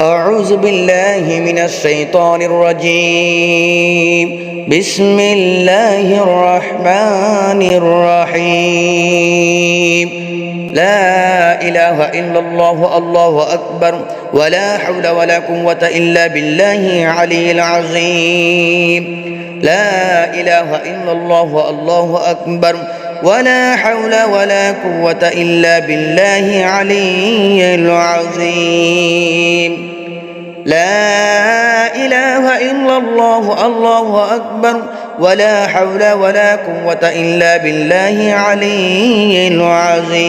أعوذ بالله من الشيطان الرجيم. بسم الله الرحمن الرحيم. لا إله إلا الله الله أكبر ولا حول ولا قوة إلا بالله علي العظيم. لا إله إلا الله الله أكبر ولا حول ولا قوة إلا بالله علي العظيم. لا إله إلا الله الله أكبر ولا حول ولا قوة إلا بالله علي العظيم.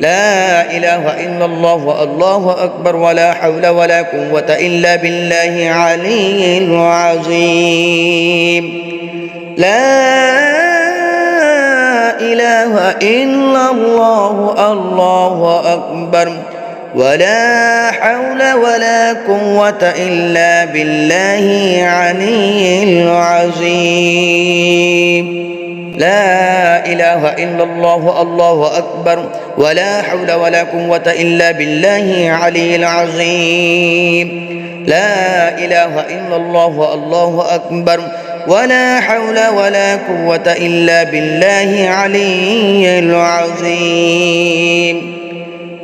لا إله إلا الله الله أكبر ولا حول ولا قوة إلا بالله علي العظيم. لا إله إلا الله الله أكبر. ولا حول ولا قوة إلا بالله علي العظيم. لا إله إلا الله الله أكبر. ولا حول ولا قوة إلا بالله علي العظيم. لا إله إلا الله الله أكبر. ولا حول ولا قوة إلا بالله علي العظيم.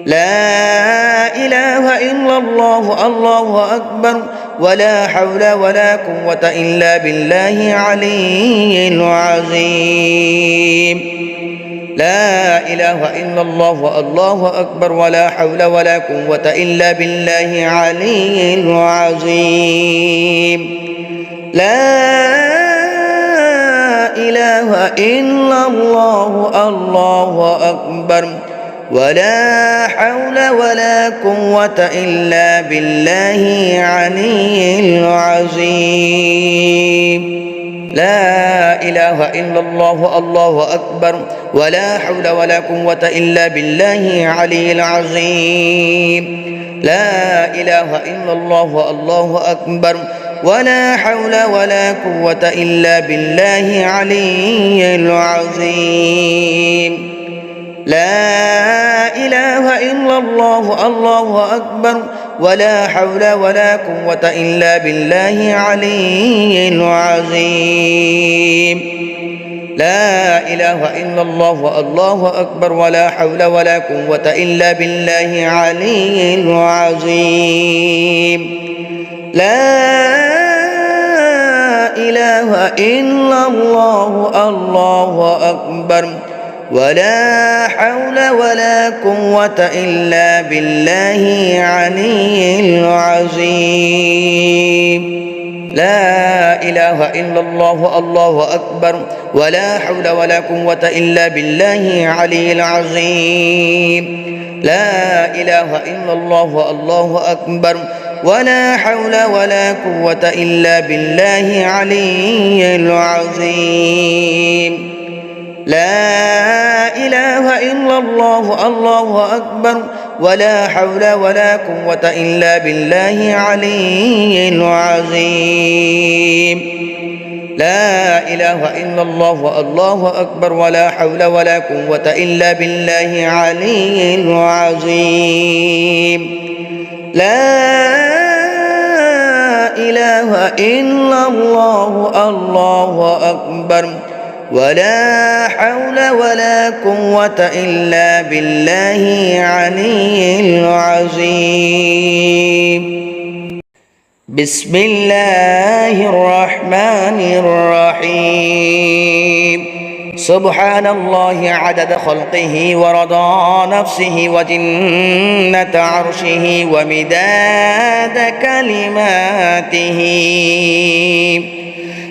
لا إله إلا الله الله أكبر ولا حول ولا قوة إلا بالله علي العظيم. لا إله إلا الله الله أكبر ولا حول ولا قوة إلا بالله علي العظيم. لا إله إلا الله الله أكبر. ولا حول ولا قوة إلا بالله علي العظيم. لا إله إلا الله الله أكبر. ولا حول ولا قوة إلا بالله علي العظيم. لا إله إلا الله الله أكبر. ولا حول ولا قوة إلا بالله علي العظيم. لا إله إلا الله الله أكبر ولا حول ولا قوة إلا بالله علي العظيم. لا إله إلا الله الله أكبر ولا حول ولا قوة إلا بالله علي العظيم. لا إله إلا الله الله أكبر. ولا حول ولا قوة إلا بالله علي العظيم. لا إله إلا الله الله أكبر. ولا حول ولا قوة إلا بالله علي العظيم. لا إله إلا الله الله أكبر. ولا حول ولا قوة إلا بالله علي العظيم. لا الله الله أكبر. ولا حول ولا قوة إلا بالله علي العظيم. لا إله إلا الله الله أكبر. ولا حول ولا قوة إلا بالله علي العظيم. لا إله إلا الله الله أكبر. ولا حول ولا قوة إلا بالله علي العظيم. بسم الله الرحمن الرحيم. سبحان الله عدد خلقه ورضا نفسه وجنة عرشه ومداد كلماته.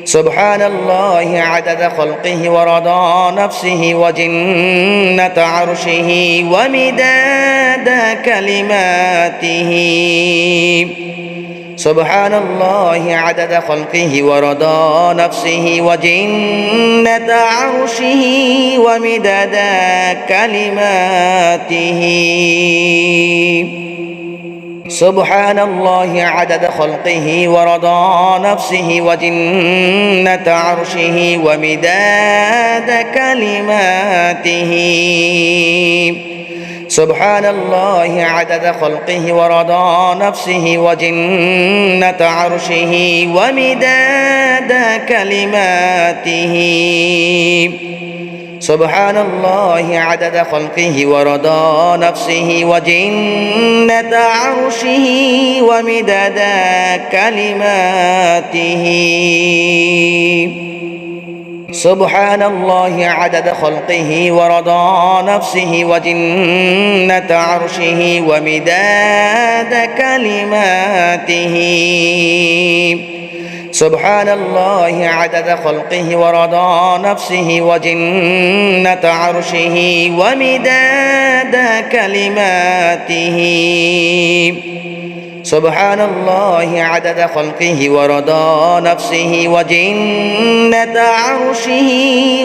سبحان الله عدد خلقه ورضا نفسه وجنة عرشه ومداد كلماته. سبحان الله عدد خلقه ورضا نفسه وجنة عرشه ومداد كلماته. سبحان الله عدد خلقه ورضا نفسه وجنة عرشه ومداد كلماته. سبحان الله عدد خلقه ورضا نفسه وجنة عرشه ومداد كلماته. سبحان الله عدد خلقه ورضا نفسه وجنة عرشه ومداد كلماته. سبحان الله عدد خلقه ورضا نفسه وجنة عرشه ومداد كلماته. سبحان الله عدد خلقه ورضا نفسه وجنة عرشه ومداد كلماته. سبحان الله عدد خلقه ورضا نفسه وجنة عرشه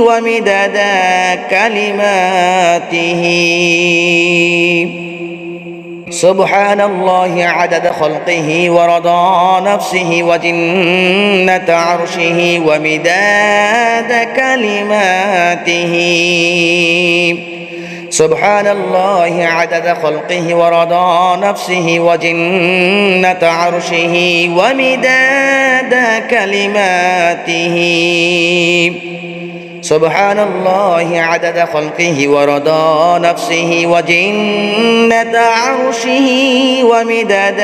ومدد كلماته. سبحان الله عدد خلقه ورضا نفسه وجنة عرشه ومداد كلماته. سبحان الله عدد خلقه ورضا نفسه وجنة عرشه ومداد كلماته. سبحان الله عدد خلقه ورضا نفسه وجنة عرشه ومداد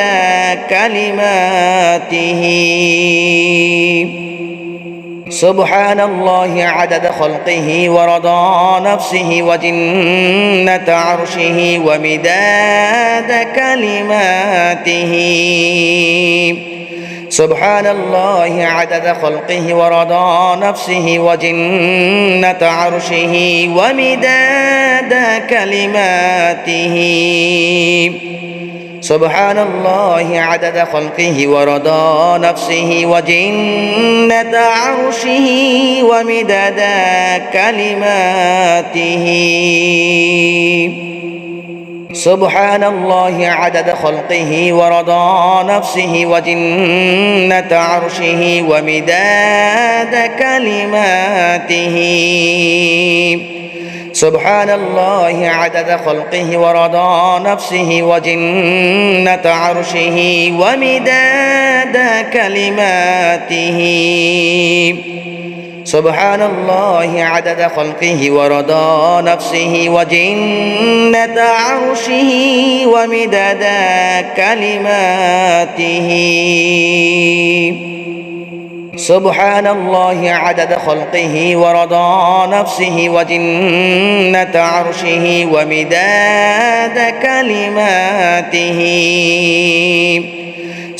كلماته. سبحان الله عدد خلقه ورضا نفسه وجنة عرشه ومداد كلماته. سبحان الله عدد خلقه ورضا نفسه وجنة عرشه ومداد كلماته. سبحان الله عدد خلقه ورضا نفسه وجنة عرشه ومداد كلماته. سبحان الله عدد خلقه ورضا نفسه وجنة عرشه ومداد كلماته. سبحان الله عدد خلقه ورضا نفسه وجنة عرشه ومداد كلماته. سبحان الله عدد خلقه ورضا نفسه وجنة عرشه ومداد كلماته. سبحان الله عدد خلقه ورضا نفسه وجنة عرشه ومداد كلماته.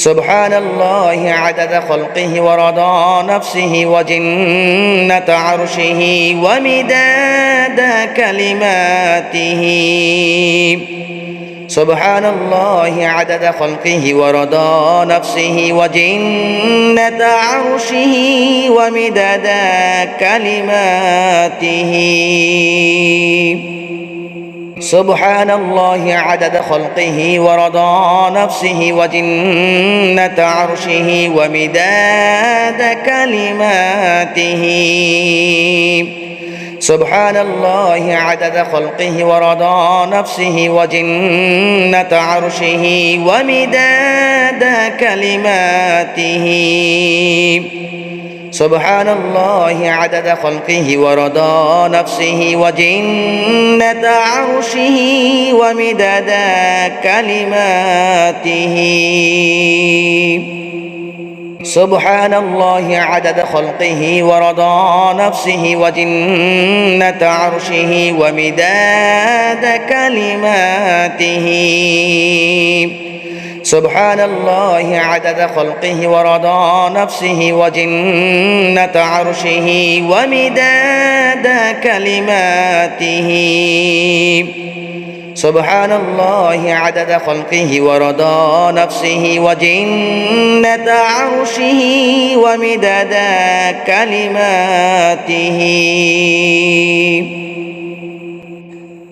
سبحان الله عدد خلقه ورضا نفسه وجنة عرشه ومداد كلماته. سبحان الله عدد خلقه ورضا نفسه وجنة عرشه ومداد كلماته. سبحان الله عدد خلقه ورضا نفسه وجنة عرشه ومداد كلماته. سبحان الله عدد خلقه ورضا نفسه وجنة عرشه ومداد كلماته. سبحان الله عدد خلقه ورضا نفسه وجنة عرشه ومداد كلماته. سبحان الله عدد خلقه ورضا نفسه وجنة عرشه ومداد كلماته. سبحان الله عدد خلقه ورضا نفسه وجنة عرشه ومداد كلماته. سبحان الله عدد خلقه ورضا نفسه وجنة عرشه ومداد كلماته.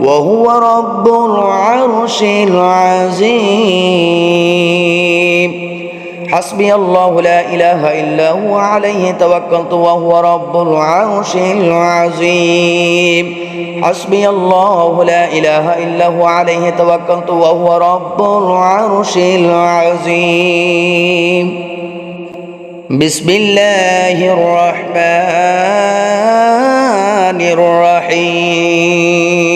وهو رب العرش العظيم. حسبي الله لا إله إلا هو عليه توكلت وهو رب العرش العظيم. حسبي الله لا إله إلا هو عليه توكلت وهو رب العرش العظيم. بسم الله الرحمن الرحيم.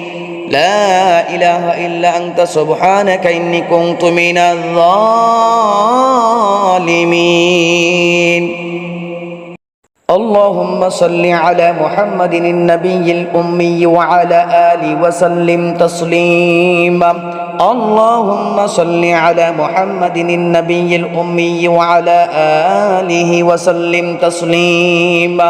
لا إله إلا أنت سبحانك إني كنت من الظالمين. اللهم صل على محمد النبي الأمي وعلى آله وسلم تسليما. اللهم صل على محمد النبي الأمي وعلى آله وسلم تسليما.